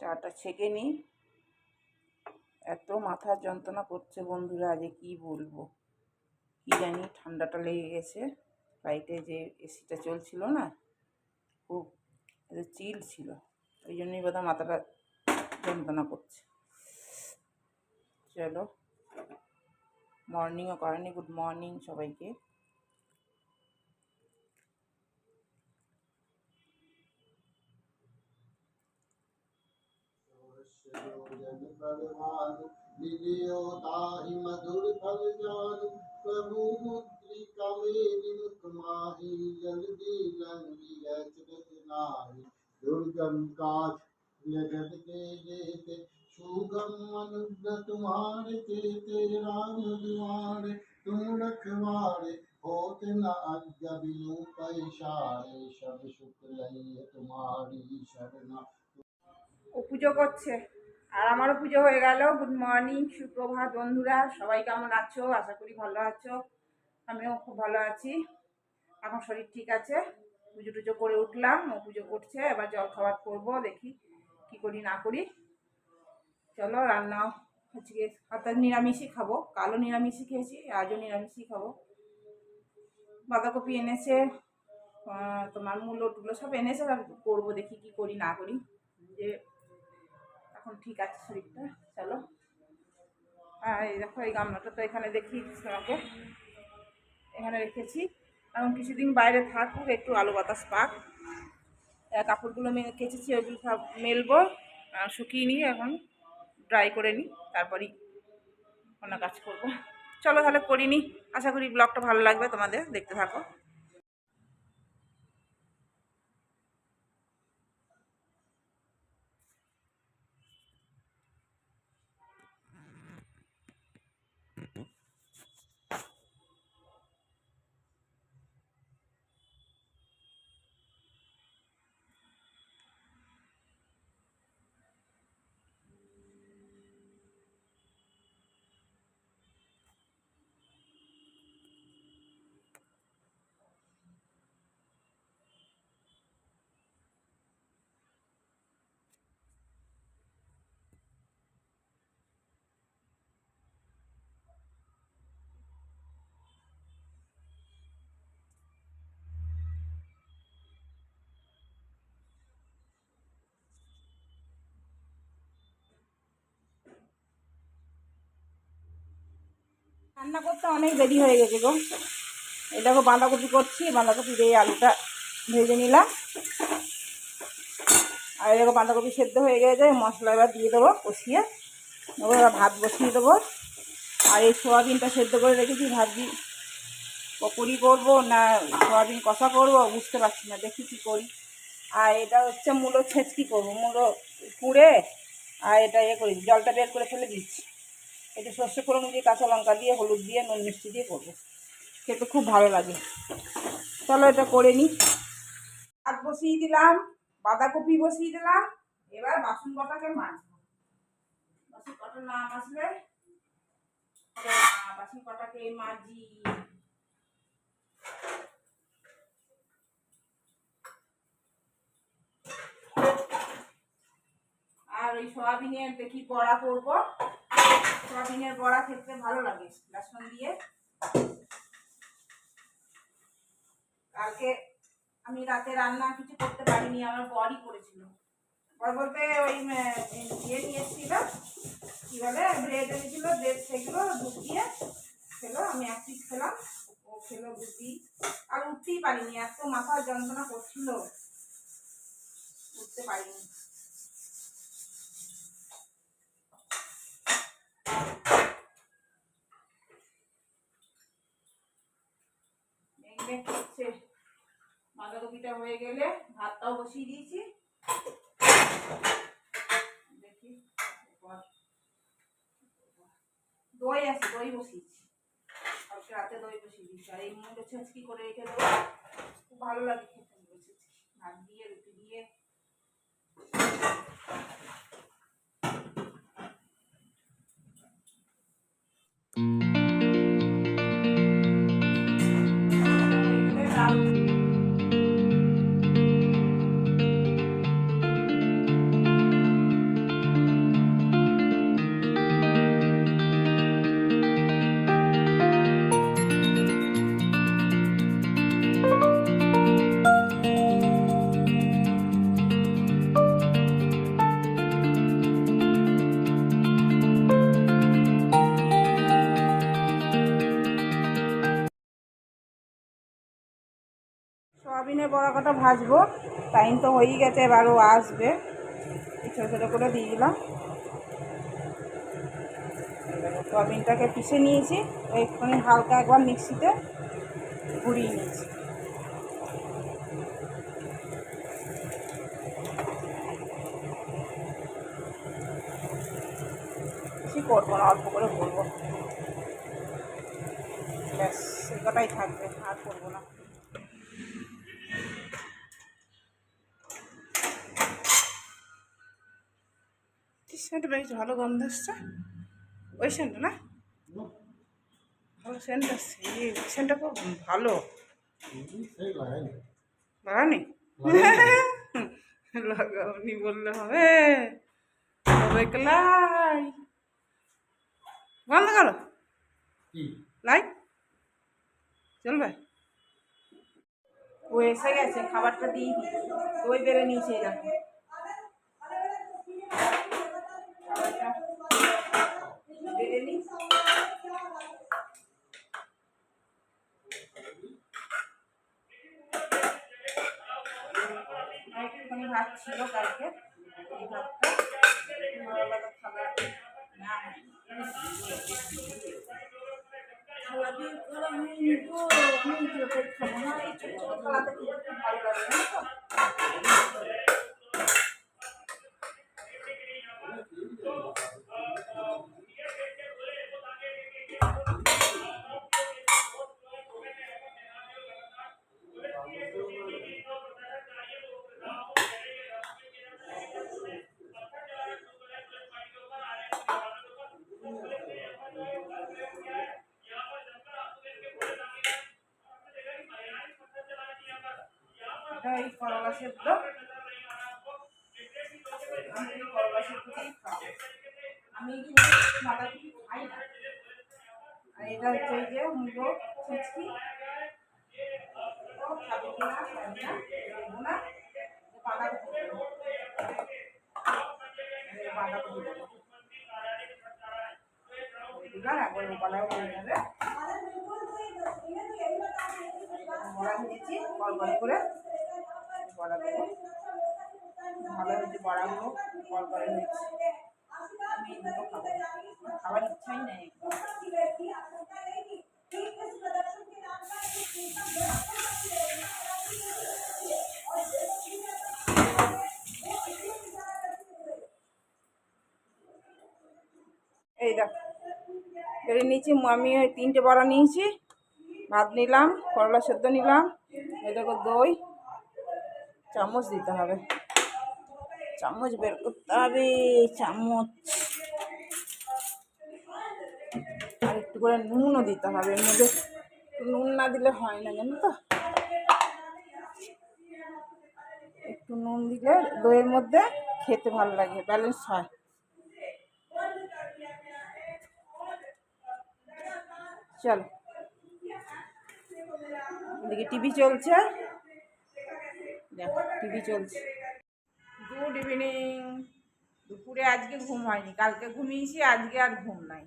চাটা ছেঁকে নিই এত মাথার যন্ত্রণা করছে বন্ধুরা আজ কি বলব? কি জানি ঠান্ডাটা লেগে গেছে। ফ্লাইটে যে এসিটা চলছিল না, খুব চিল ছিল। ওই জন্যই বোধহয় মাথাটা যন্ত্রণা করছে। চলো। মর্নিংও করেনি, গুড মর্নিং সবাইকে। मधुर फल जान प्रभु मुद्रिका मेरी माही जल्दी लंगी अचरज नाही दुर्गम काज जगत के जेते सुगम अनुग्रह तुम्हारे तेते राम दुआरे तुम रखवारे होत न आज्ञा बिनु पैसारे सब सुख लइए तुम्हारी शरणा ও পুজো করছে। আর আমারও পুজো হয়ে গেল। গুড মর্নিং সুপ্রভাত বন্ধুরা। সবাই কেমন আছো? আশা করি ভালো আছো। আমিও খুব ভালো আছি। এখন শরীর ঠিক আছে। পুজো টুজো করে উঠলাম। ও পুজো করছে। এবার জল খাবার করব, দেখি কি করি, না করি। চলো রান্না হচ্ছে গিয়ে অর্থাৎ নিরামিষই খাব। কালো নিরামিষই খেয়েছি, আজও নিরামিষই খাব। বাঁধাকপি এনেছে। তোমার মূলো টুলো সব এনেছে। করব, দেখি কি করি, না করি। যে এখন ঠিক আছে শরীরটা, চলো। আর এই দেখো, এই গামলাটা তো এখানে দেখি তোমাকে। এখানে রেখেছি। এখন কিছুদিন বাইরে থাকুক, একটু আলো বাতাস পাক। কাপড়গুলো মে- কেচেছি, ওইগুলো সব মেলবো শুকিয়ে নিই এখন ড্রাই করে নিই, তারপরই অন্য কাজ করব। চলো তাহলে করিনি। আশা করি ব্লগটা ভালো লাগবে, তোমাদের দেখতে থাকো। রান্না করতে অনেক দেরি হয়ে গেছে গো। দেখো বাঁধাকপি করছি, বাঁধাকপি দিয়ে আলুটা ভেজে নিলাম। আর দেখো বাঁধাকপি সেদ্ধ হয়ে গেছে, মশলা এবার দিয়ে দেবো কষিয়ে। এবার ভাত বসিয়ে দেবো। আর এই সোয়াবিনটা সেদ্ধ করে রেখেছি, ভাবছি পকোড়ি করব না সোয়াবিন কষা করব, বুঝতে পারছি না দেখি কী করি। আর এটা হচ্ছে মূলো ছেঁচকি করব, মূলো কুড়ে আর এটা ইয়ে করি, জলটা বের করে ফেলে দিচ্ছি। একটু সর্ষে ফোড়ন দিয়ে, কাঁচা লঙ্কা দিয়ে, হলুদ দিয়ে, নুন মিষ্টি দিয়ে করব। খেতে খুব ভালো লাগে। চলো এটা করে নিই ভাত বসিয়ে দিলাম, বাঁধাকপি বসিয়ে দিলাম, এবার বাসন কটাকে মাজবো। বাসন কটা না মাজলে, বাসন কটাকে মাজি। আর ওই সয়াবিনের দেখি বড়া করব। সয়াবিনের বড়া খেতে ভালো লাগে, বেসন দিয়ে। কালকে আমি রাতে রান্না কিছু করতে পারিনি, আমার বরই করেছিল। বর বলতে ওই ইয়ে নিয়ে এসেছিল কি বলে ব্রেড এনেছিল ব্রেড সেগুলো দুধ দিয়ে খেলো, আমি এক পিস খেলাম, ও খেলো বুদ্ধি আর উঠতেই পারিনি, এত মাথা যন্ত্রণা করছিল, উঠতে পারিনি মেঘ করছে বাঁধাকপিটা হয়ে গেলে ভাতটাও বসিয়ে দিয়েছি। দেখি দই আছে, দই বসিয়েছি। আজকে রাতে দই বসিয়ে দিয়েছি। আর এই মুখে ছেঁচকি করে রেখে দেবো? খুব ভালো লাগে খেতে ভাত দিয়ে, রুটি দিয়ে। বড়া কটা ভাজবো। টাইম তো হয়েই গেছে, এবার ও আসবে। ছোটো ছোটো করে দিয়ে দিলাম। সয়াবিনটাকে পিষে নিয়েছি একটুখানি হালকা একবার মিক্সিতে ঘুরিয়ে নিয়েছি। করব না, অল্প করে করব। ব্যাস কটাই থাকবে, আর করব না। সেন্ট বেশ ভালো গন্ধ আসছে। ওই সেন্ট না? ভালো সেন্ট আসছে। সেন্টটা খুব ভালো। লাগানি লাগাওনি বললে হবে। তবে লাই বন্ধ করো। কি? লাইট চলবে। ও এসে গেছে খাবারটা দিয়ে দিই। ওই বেড়ে নিয়েছে এরকম একটুখানি ভাত ছিল কালকে এই ভাতটা সকালবেলা খাবার না সারাদিন করা হয়নি তো আমি তো পেট খাব না এই ছোটো ছোটো থালাতে এই করলা সেদ্ধ। আমি আমি কিন্তু সাদা খাই আর এটা হচ্ছে যে মুগো ছিচকি খাবে কিনা বাঁধাকপি বাঁধাকপি দিলাম একবার কলাও করে যাবে বড়া ভেজেছি কল করে বড়া দেবো ভালো হয়েছে বড়াগুলো কল হয়েছে আমি এগুলো খাব খাবার ইচ্ছাই নেই। নিয়েছি, আমি ওই তিনটে বড়া নিয়েছি। ভাত নিলাম, করলা সেদ্ধ নিলাম দেখো দই। চামচ দিতে হবে। চামচ বের করতে হবে, চামচ। আর একটু করে নুনও দিতে হবে, এর মধ্যে নুন না দিলে হয় না, জানো তো? একটু নুন দিলে দইয়ের মধ্যে খেতে ভালো লাগে, ব্যালেন্স হয়। চলো। এদিকে টিভি চলছে। দেখো, টিভি চলছে। গুড ইভিনিং দুপুরে আজকে ঘুম হয়নি। কালকে ঘুমিয়েছি, আজকে আর ঘুম নাই।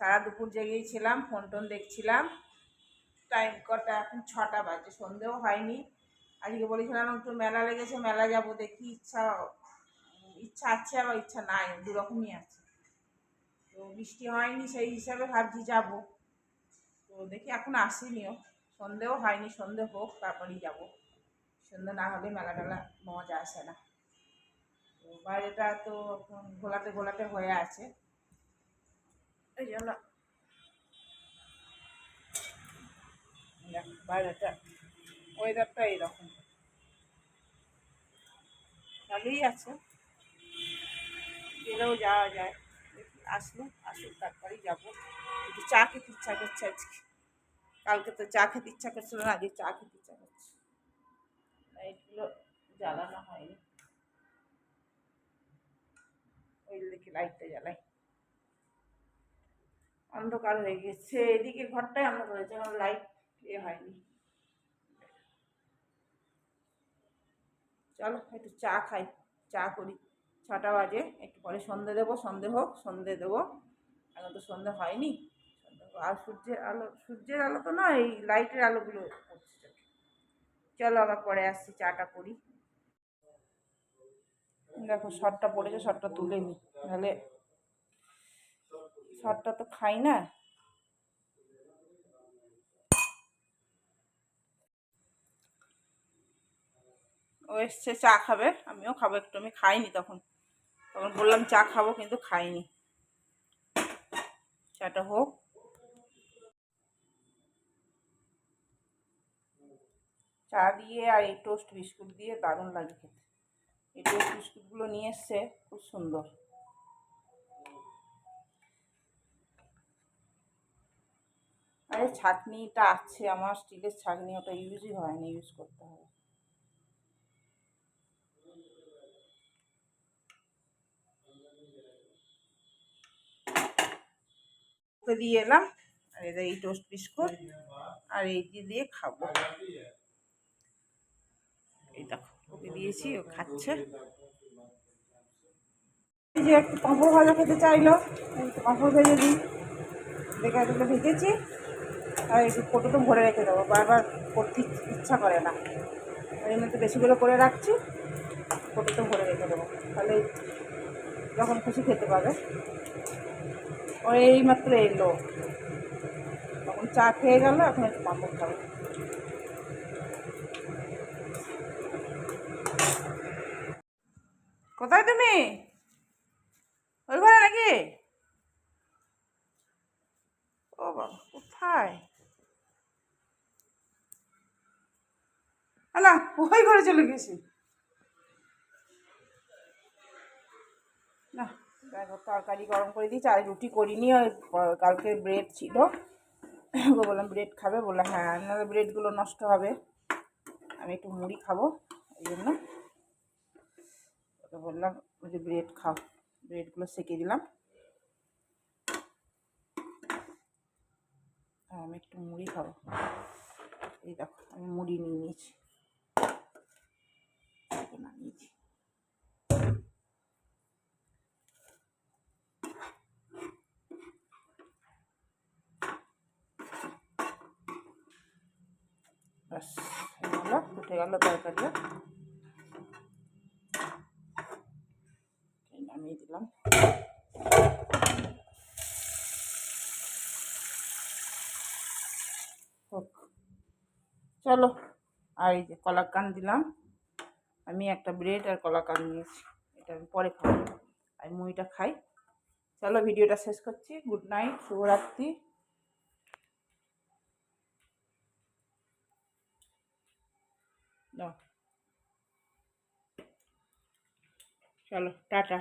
সারা দুপুর জেগেই ছিলাম ফোন টোন দেখছিলাম। টাইম কটা? এখন ছটা বাজে, সন্ধেও হয়নি। আজকে বলেছিলাম একটু মেলা লেগেছে, মেলা যাব দেখি, ইচ্ছা ইচ্ছা আছে আবার, ইচ্ছা নাই, দুরকমই আছে। তো বৃষ্টি হয়নি, সেই হিসাবে ভাবছি যাব। তো দেখি এখন আসিনিও। সন্ধেও হয়নি, সন্ধে হোক, তারপরেই যাব। সন্ধে না হলে মেলা টেলা মজা আসে না। তো বাইরেটা তো এখন ঘোলাতে ঘোলাতে হয়ে আছে। এই জন্য বাইরেটা ওয়েদারটা এইরকম। ভালোই আছে। গেলেও যাওয়া যায়। আসলো আসুক তারপরেই যাব। একটু চা খেতে ইচ্ছা করছে আজকে। কালকে তো চা খেতে ইচ্ছা করছিল না আজকে চা খেতে ইচ্ছা করছে। লাইটগুলো জ্বালানো হয়নি। ওই দেখি লাইটটা জ্বালাই। অন্ধকার হয়ে গেছে, এদিকে ঘরটাই অন্ধকার হয়েছে কারণ লাইট এ হয়নি। চলো একটু চা খাই, চা করি। ছটা বাজে, একটু পরে সন্ধে দেবো, সন্ধে হোক, সন্ধে দেবো। এখন তো সন্ধে হয়নি। আর সূর্যের আলো সূর্যের আলো তো না এই লাইটের আলোগুলো পড়ছে চলো আবার পরে আসছি, চাটা করি। দেখো, শটটা পড়েছে, শটটা তুলে নি। নাহলে শটটা তো খাই না। ও এসছে, চা খাবে। আমিও খাব, একটু আমি খাইনি তখন। তখন বললাম, চা খাব কিন্তু খাইনি। চাটা হোক। চা দিয়ে আর এই টোস্ট বিস্কুট দিয়ে দারুণ লাগে খেতে। এই টোস্ট বিস্কুটগুলো নিয়ে এসছে, খুব সুন্দর। আরে ছাকনিটা আছে আমার, স্টিলের ছাকনি, ওটা ইউজই হয় না, ইউজ করতে হবে ওকে দিয়ে এলাম, আর এটা এই টোস্ট বিস্কুট আর এই দিয়ে খাব। এই দেখো, ওকে দিয়েছি, ও খাচ্ছে। এই যে একটু পাঁপড় ভাজা খেতে চাইলো পাঁপড় ভেজে দিই। এতটা ভেজেছি আর একটু ফটোটা ভরে রেখে দেবো, বারবার করতে ইচ্ছা করে না। ওই জন্য একটু বেশি করে রাখছি, ফটোটা ভরে রেখে দেবো, তাহলে যখন খুশি খেতে পাবে। ও এইমাত্র এলো। তখন চা খেয়ে গেল, এখন একটু পাঁপড় খাবে। কোথায় তুমি? ওই ঘরে নাকি? ও বাবা, কোথায়? আলা ওই ঘরে চলে গেছি। না। তরকারি গরম করে দিয়েছি, আর রুটি করিনি, ওই কালকে ব্রেড ছিল। বললাম ব্রেড খাবে? বললাম হ্যাঁ নাহলে ব্রেডগুলো নষ্ট হবে। আমি একটু মুড়ি খাব, এই জন্য। ওকে বললাম যে ব্রেড খাও। ব্রেডগুলো সেকে দিলাম। আমি একটু মুড়ি খাব। এই দেখো, আমি মুড়ি নিয়ে নিয়েছি এটাকে নামিয়েছি ব্যাস উঠে গেল তরকারিটা এই নামিয়ে দিলাম। চলো, আর এই যে কলা কান দিলাম। আমি একটা ব্রেড আর কলা কান নিয়েছি, এটা আমি পরে খাব। আর মুড়িটা খাই। চলো, ভিডিওটা শেষ করছি। গুড নাইট, শুভরাত্রি। চলো টাটা।